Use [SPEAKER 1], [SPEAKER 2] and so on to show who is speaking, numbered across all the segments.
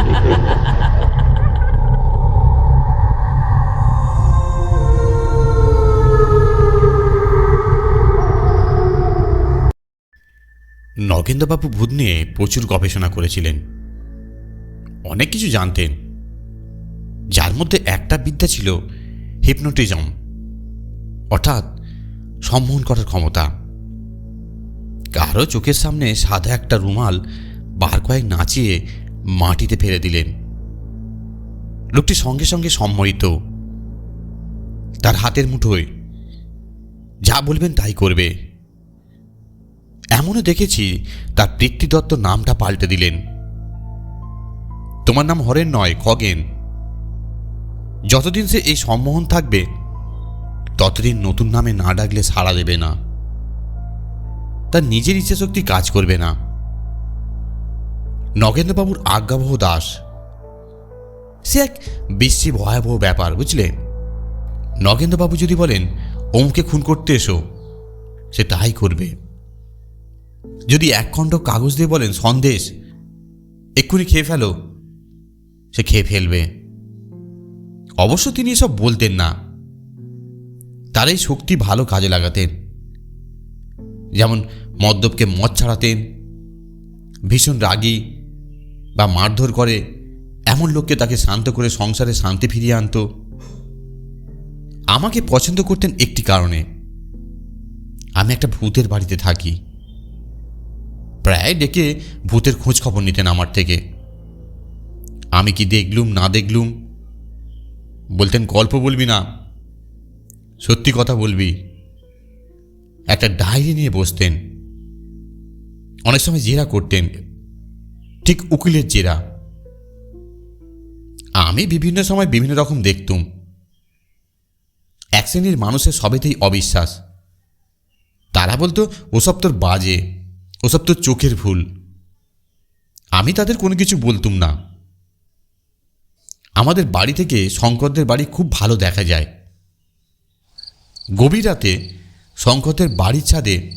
[SPEAKER 1] নগেন্দ্রবাবু ভূত নিয়ে প্রচুর গবেষণা করেছিলেন। অনেক কিছু জানতেন। যার মধ্যে একটা বিদ্যা ছিল হিপনোটিজম, অর্থাৎ সম্মোহন করার ক্ষমতা। কারও চোখের সামনে সাদা একটা রুমাল বার কয়েক নাচিয়ে মাটিতে ফেলে দিলেন। লোকটি সঙ্গে সঙ্গে সম্মোহিত তার হাতের মুঠোয় যা বলবেন তাই করবে। এমনও দেখেছি তার পৃথ্বী দত্ত নামটা পাল্টে দিলেন। তোমার নাম হরেন নয়, খগেন। যতদিন সে এই সম্মোহন থাকবে, ততদিন নতুন নামে না ডাকলে সাড়া দেবে না। তার নিজের ইচ্ছাশক্তি কাজ করবে না। নগেন্দ্রবাবুর আজ্ঞাবহ দাস। সে এক বিশ্রী ভয়াবহ ব্যাপার, বুঝলে? নগেন্দ্রবাবু যদি বলেন, অমুকে খুন করতে এসো সে তাই করবে। যদি এক খণ্ড কাগজ দিয়ে বলেন, সন্দেশ, এক্ষুনি খেয়ে ফেলো সে খেয়ে ফেলবে। অবশ্য তিনি এসব বলতেন না। তার এই শক্তি ভালো কাজে লাগাতেন। যেমন মদ্যপকে মদ ছাড়াতেন, ভীষণ রাগী বা মারধর করে, এমন লোককে তাকে শান্ত করে সংসারে শান্তি ফিরিয়ে আনতো। আমাকে পছন্দ করতেন একটি কারণে। আমি একটা ভূতের বাড়িতে থাকি। প্রায় ডেকে ভূতের খোঁজ খবর নিতেন আমার থেকে। আমি কি দেখলুম, না দেখলুম? বলতেন, গল্প বলবি না। সত্যি কথা বলবি। একটা ডায়েরি নিয়ে বসতেন। অনেক সময় জেরা করতেন। ঠিক উকিলের জেরা। আমি বিভিন্ন সময় বিভিন্ন রকম দেখতুম। এক শ্রেণির মানুষের সবেতেই অবিশ্বাস। তারা বলতো, ওসব তোর বাজে, ওসব তোর চোখের ভুল। আমি তাদের কোনো কিছু বলতুম না। আমাদের বাড়ি থেকে শঙ্করদের বাড়ি খুব ভালো দেখা যায়। গভীর রাতে শঙ্করদের বাড়ির ছাদে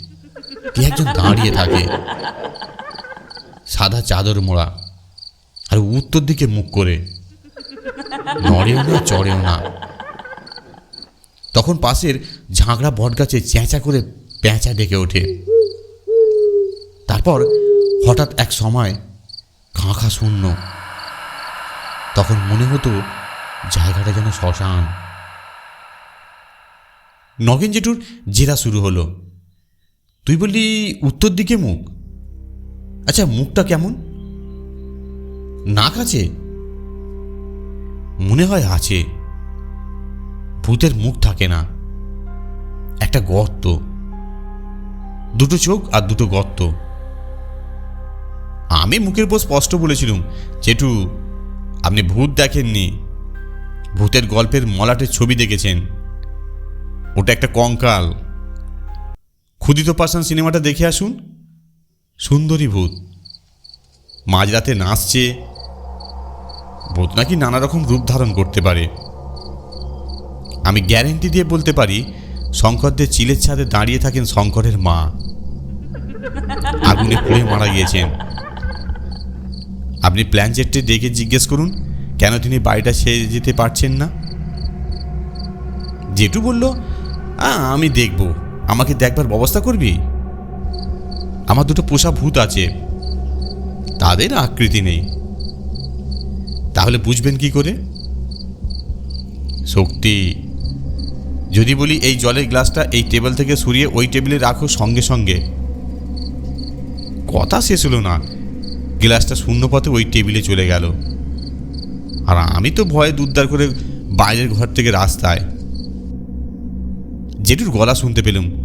[SPEAKER 1] কে একজন দাঁড়িয়ে থাকে। সাদা চাদর মোড়া আর উত্তর দিকে মুখ করে নড়েও না, চড়েও না। তখন পাশের ঝাঁকড়া বটগাছে চেঁচা করে পেঁচা ডেকে ওঠে। তারপর হঠাৎ এক সময় খাঁখা শূন্য। তখন মনে হতো জায়গাটা যেন শ্মশান। নগেন জেঠুর জেরা শুরু হলো। তুই বললি উত্তর দিকে মুখ? আচ্ছা মুখটা কেমন? নাক আছে? মনে হয় আছে। ভূতের মুখ থাকে না। একটা গর্ত। দুটো চোখ আর দুটো গর্ত। আমি মুখের উপর স্পষ্ট বলেছিলুম, জেঠু, আপনি ভূত দেখেননি। ভূতের গল্পের মলাটের ছবি দেখেছেন। ওটা একটা কঙ্কাল। ক্ষুদিত পাশান সিনেমাটা দেখে আসুন। সুন্দরী ভূত। মাঝরাতে নাচছে। ভূত নাকি নানা রকম রূপ ধারণ করতে পারে। আমি গ্যারেন্টি দিয়ে বলতে পারি শঙ্করদের চিলের ছাদে দাঁড়িয়ে থাকেন শঙ্করের মা। আগুনে পুড়ে মারা গিয়েছেন। আপনি প্ল্যানজেটটি ডেকে জিজ্ঞেস করুন কেন তিনি বাড়িটা ছেড়ে যেতে পারছেন না? জেঠু বলল "আ, আমি দেখব। আমাকে দেখবার ব্যবস্থা করবি? আমার দুটো পোষা ভূত আছে। তাদের আকৃতি নেই। তাহলে বুঝবেন কি করে? শক্তি। যদি বলি এই জলের গ্লাসটা এই টেবিল থেকে সরিয়ে ওই টেবিলে রাখো সঙ্গে সঙ্গে। কথা শেষ হলো না। গ্লাসটা শূন্য পথে ওই টেবিলে চলে গেল। আর আমি তো ভয়ে দুদ্দার করে বাইরের ঘর থেকে রাস্তায়। জেঠুর গলা শুনতে পেলুম।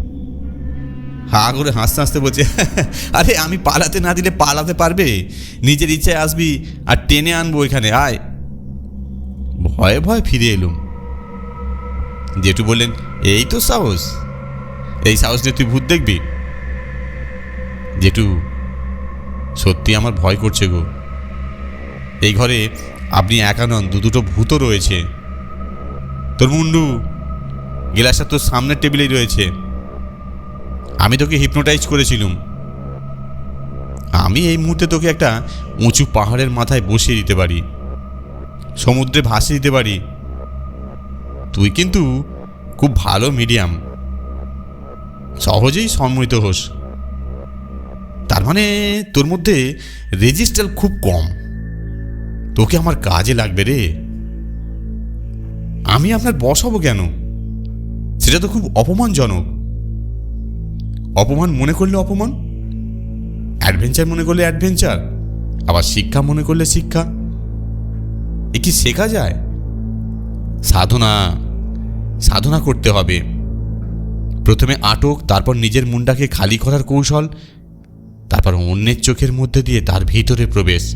[SPEAKER 1] হা করে হাসতে হাসতে বলছে, আরে আমি পালাতে না দিলে পালাতে পারবে? নিজের ইচ্ছায় আসবি আর টেনে আনব এখানে, আয়। ভয়ে ভয়ে ফিরে এলুম। জেঠু বললেন, এই তো সাহস। এই সাহস নিয়ে তুই ভূত দেখবি? জেঠু, সত্যি আমার ভয় করছে গো। এই ঘরে আপনি একা নন, দু দুটো ভূতও রয়েছে। তোর মুন্ডু, গিলাসটা তোর সামনের টেবিলেই রয়েছে। আমি তোকে হিপনোটাইজ করেছিলুম। আমি এই মুহূর্তে তোকে একটা উঁচু পাহাড়ের মাথায় বসিয়ে দিতে পারি। সমুদ্রে ভাসিয়ে দিতে পারি। তুই কিন্তু খুব ভালো মিডিয়াম সহজেই সম্মিলিত হোস। তার মানে তোর মধ্যে রেজিস্টার খুব কম। তোকে আমার কাজে লাগবে রে। আমি আপনার বস হব কেন? সেটা তো খুব অপমানজনক। অপমান মনে করলে অপমান? অ্যাডভেঞ্চার মনে করলে অ্যাডভেঞ্চার আবার শিক্ষা মনে করলে শিক্ষা। এ কি শেখা যায়? সাধনা সাধনা করতে হবে। প্রথমে আটক, তারপর নিজের মুন্ডাকে খালি করার কৌশল, তারপর অন্যের চোখের মধ্যে দিয়ে তার ভিতরে প্রবেশ।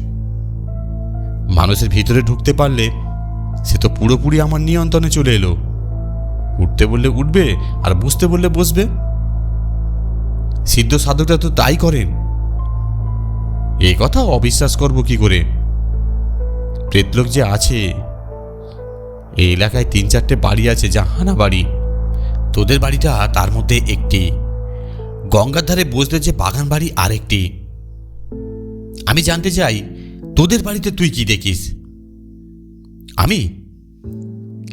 [SPEAKER 1] মানুষের ভিতরে ঢুকতে পারলে সে তো পুরোপুরি আমার নিয়ন্ত্রণে চলে এলো। উঠতে বললে উঠবে, আর বসতে বললে বসবে। সিদ্ধ সাধকরা তো তাই করেন। এ কথা অবিশ্বাস করব কি করে? প্রেতলোক যে আছে এই এলাকায় তিন চারটে বাড়ি আছে, জাহানা বাড়ি। তোদের বাড়িটা তার মধ্যে একটি। গঙ্গার ধারে বসলে যে বাগান বাড়ি আরেকটি। আমি জানতে চাই, তোদের বাড়িতে তুই কি দেখিস? আমি?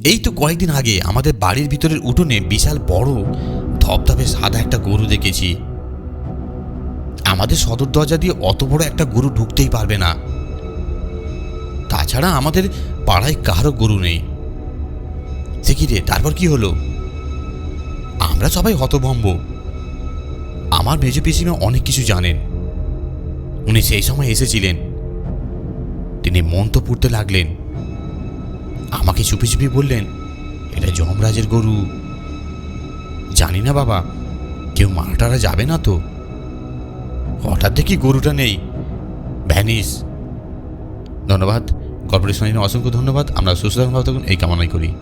[SPEAKER 1] এই তো কয়েকদিন আগে আমাদের বাড়ির ভিতরের উঠোনে বিশাল বড় ধপধপে সাদা একটা গরু দেখেছি। আমাদের সদর দরজা দিয়ে অত বড় একটা গরু ঢুকতেই পারবে না। তাছাড়া আমাদের পাড়ায় কারও গরু নেই। সে কি রে, তারপর কি হলো? আমরা সবাই হতভম্ব। আমার মেজ পিসিমা অনেক কিছু জানেন। উনি সেই সময় এসেছিলেন। তিনি মন্ত্র পড়তে লাগলেন। আমাকে চুপি চুপি বললেন, এটা যমরাজের গরু। জানি না বাবা, কেউ মারাটারা যাবে না তো? হঠাৎ দেখি গরুটা নেই। ভ্যানিস ধন্যবাদ। গল্পটি জন্য অসংখ্য ধন্যবাদ। আমরা সুস্থ থাকুন। এই কামনাই করি।